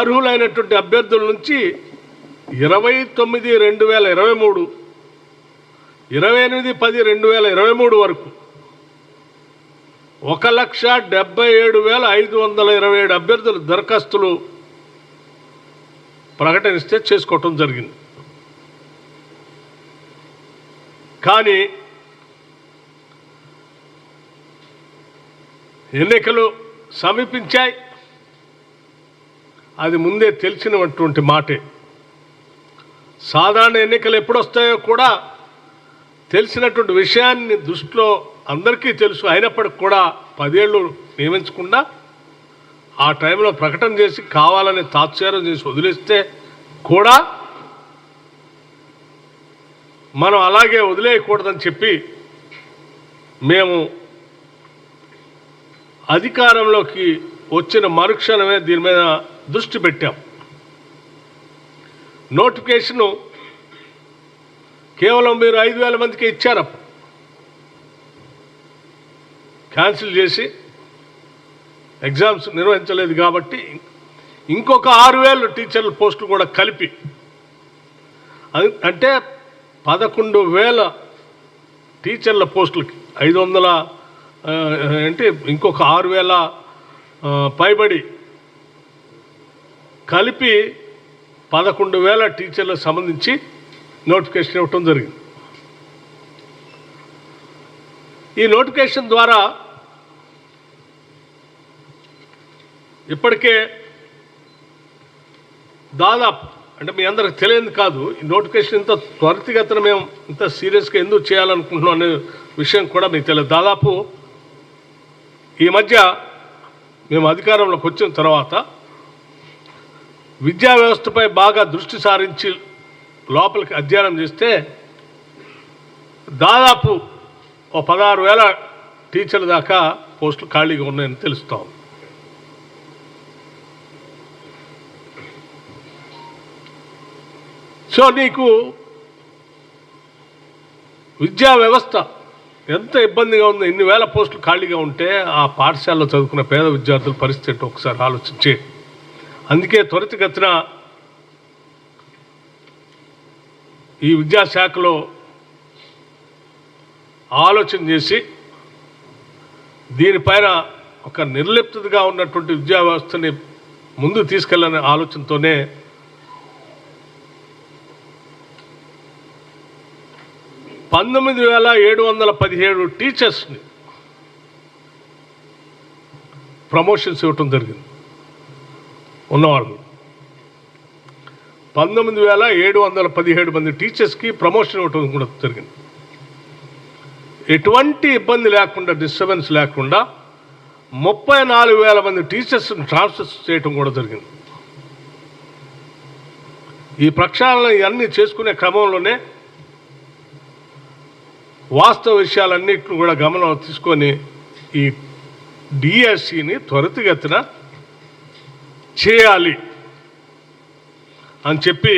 అర్హులైనటువంటి అభ్యర్థుల నుంచి ఇరవై తొమ్మిది రెండు వేల ఇరవై మూడు ఇరవై ఎనిమిది పది రెండు వేల ఇరవై మూడు వరకు ఒక లక్ష డెబ్బై ఏడు వేల ఐదు వందల ఇరవై ఏడు అభ్యర్థులు దరఖాస్తులు ప్రకటనిస్తే చేసుకోవటం జరిగింది. కానీ ఎన్నికలు సమీపించాయి. అది ముందే తెలిసినటువంటి మాటే. సాధారణ ఎన్నికలు ఎప్పుడు వస్తాయో కూడా తెలిసినటువంటి విషయాన్ని దృష్టిలో అందరికీ తెలుసు. అయినప్పటికి కూడా పదేళ్ళు నియమించకుండా ఆ టైంలో ప్రకటన చేసి కావాలని తాత్సారం చేసి వదిలేస్తే కూడా మనం అలాగే వదిలేయకూడదని చెప్పి మేము అధికారంలోకి వచ్చిన మరుక్షణమే దీని మీద దృష్టి పెట్టాం. నోటిఫికేషను కేవలం మీరు ఐదు వేల మందికి ఇచ్చారు. క్యాన్సిల్ చేసి ఎగ్జామ్స్ నిర్వహించలేదు కాబట్టి ఇంకొక ఆరు వేలు టీచర్ల పోస్టులు కూడా కలిపి అది అంటే పదకొండు వేల టీచర్ల పోస్టులకి ఐదు వందల అంటే ఇంకొక ఆరు వేల పైబడి కలిపి పదకొండు వేల టీచర్లకు సంబంధించి నోటిఫికేషన్ ఇవ్వటం జరిగింది. ఈ నోటిఫికేషన్ ద్వారా ఇప్పటికే దాదాపు అంటే మీ అందరికి తెలియదు కాదు ఈ నోటిఫికేషన్ ఇంత త్వరితగతిన మేము ఇంత సీరియస్గా ఎందుకు చేయాలనుకుంటున్నాం అనే విషయం కూడా మీకు తెలియదు. దాదాపు ఈ మధ్య మేము అధికారంలోకి వచ్చిన తర్వాత విద్యా వ్యవస్థపై బాగా దృష్టి సారించి లోపలికి అధ్యయనం చేస్తే దాదాపు ఓ పదహారు వేల టీచర్ల దాకా పోస్టులు ఖాళీగా ఉన్నాయని తెలుస్తాం సో నీకు విద్యా వ్యవస్థ ఎంత ఇబ్బందిగా ఉందో ఇన్ని వేల పోస్టులు ఖాళీగా ఉంటే ఆ పాఠశాలలో చదువుకున్న పేద విద్యార్థుల పరిస్థితి ఒకసారి ఆలోచించి అందుకే త్వరితగతిన ఈ విద్యాశాఖలో ఆలోచన చేసి దీనిపైన ఒక నిర్లిప్తగా ఉన్నటువంటి విద్యా వ్యవస్థని ముందు తీసుకెళ్ళనే ఆలోచనతోనే పంతొమ్మిది వేల ఏడు వందల పదిహేడు టీచర్స్ని ప్రమోషన్స్ ఇవ్వటం జరిగింది. ఉన్నవాళ్ళు. పంతొమ్మిది వేల ఏడు వందల పదిహేడు మంది టీచర్స్కి ప్రమోషన్ ఇవ్వటం కూడా జరిగింది. ఎటువంటి ఇబ్బంది లేకుండా డిస్టర్బెన్స్ లేకుండా ముప్పై నాలుగు వేల మంది టీచర్స్ని ట్రాన్స్ఫర్ చేయటం కూడా జరిగింది. ఈ ప్రక్షాళన ఇవన్నీ చేసుకునే క్రమంలోనే వాస్తవ విషయాలన్నింటిని కూడా గమనం తీసుకొని ఈ డిఎస్సిని త్వరితగతిన చేయాలి అని చెప్పి